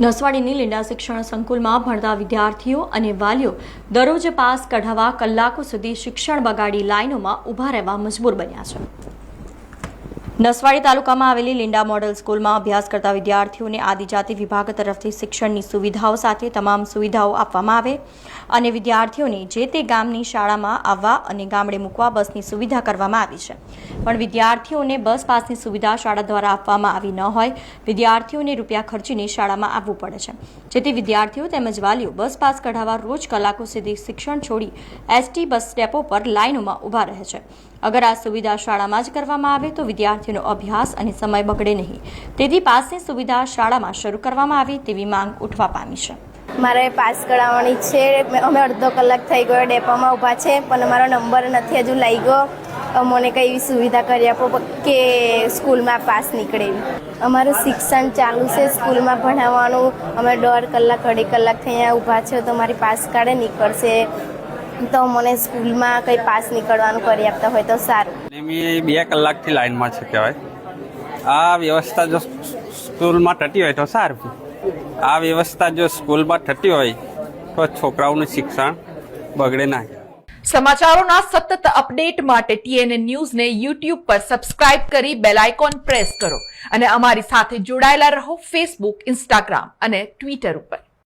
નસવાડીની લીંડા શિક્ષણ સંકુલમાં ભણતા વિદ્યાર્થીઓ અને વાલીઓ દરરોજ પાસ કઢાવવા કલાકો સુધી શિક્ષણ બગાડી લાઇનોમાં ઊભા રહેવા મજબૂર બન્યા છે. નસવાડી તાલુકામાં આવેલી લીંડા મોડલ સ્કૂલમાં અભ્યાસ કરતા વિદ્યાર્થીઓને આદિજાતિ વિભાગ તરફથી શિક્ષણની સુવિધાઓ સાથે તમામ સુવિધાઓ આપવામાં આવે અને વિદ્યાર્થીઓને જે તે ગામની શાળામાં આવવા અને ગામડે મૂકવા બસની સુવિધા કરવામાં આવી છે. પણ વિદ્યાર્થીઓને બસ પાસની સુવિધા શાળા દ્વારા આપવામાં આવી ન હોય, વિદ્યાર્થીઓને રૂપિયા ખર્ચીને શાળામાં આવવું પડે છે. જેથી વિદ્યાર્થીઓ તેમજ વાલીઓ બસ પાસ કઢાવવા રોજ કલાકો સુધી શિક્ષણ છોડી એસટી બસ સ્ટેપો પર લાઇનોમાં ઊભા રહે છે. અગર આ સુવિધા શાળામાં જ કરવામાં આવે તો વિદ્યાર્થીઓનો અભ્યાસ અને સમય બગડે નહીં. તેથી પાસની સુવિધા શાળામાં શરૂ કરવામાં આવે તેવી માંગ ઉઠવા પામી છે. મારે પાસ કરાવવાની છે. અમે અડધો કલાક થઈ ગયો, ડેપોમાં ઊભા છે, પણ મારો નંબર નથી હજુ લઈ ગયો અમને કઈ સુવિધા કરી આપો કે સ્કૂલમાં પાસ નીકળે અમારું શિક્ષણ ચાલુ છે, સ્કૂલમાં ભણાવવાનું. અમે દોઢ કલાક, અઢી કલાકથી અહીંયા ઊભા છે, તો મારી પાસ કાર્ડ નીકળશે. તો મને સ્કૂલમાં કંઈ પાસ નીકળવાનું કરી આપતા હોય તો સારું. મેં બે કલાકથી લાઈનમાં છે કહેવાય. આ વ્યવસ્થા જો સ્કૂલમાં થતી હોય તો સારું. આ વ્યવસ્થા જો સ્કૂલમાં થતી હોય તો છોકરાઓનું શિક્ષણ બગડે ના. સમાચારોના સતત અપડેટ માટે ટીએનએ ન્યૂઝને યુટ્યુબ પર સબસ્ક્રાઇબ કરી બેલ આઇકોન પ્રેસ કરો અને અમારી સાથે જોડાયેલા રહો ફેસબુક ઇન્સ્ટાગ્રામ અને ટ્વિટર ઉપર.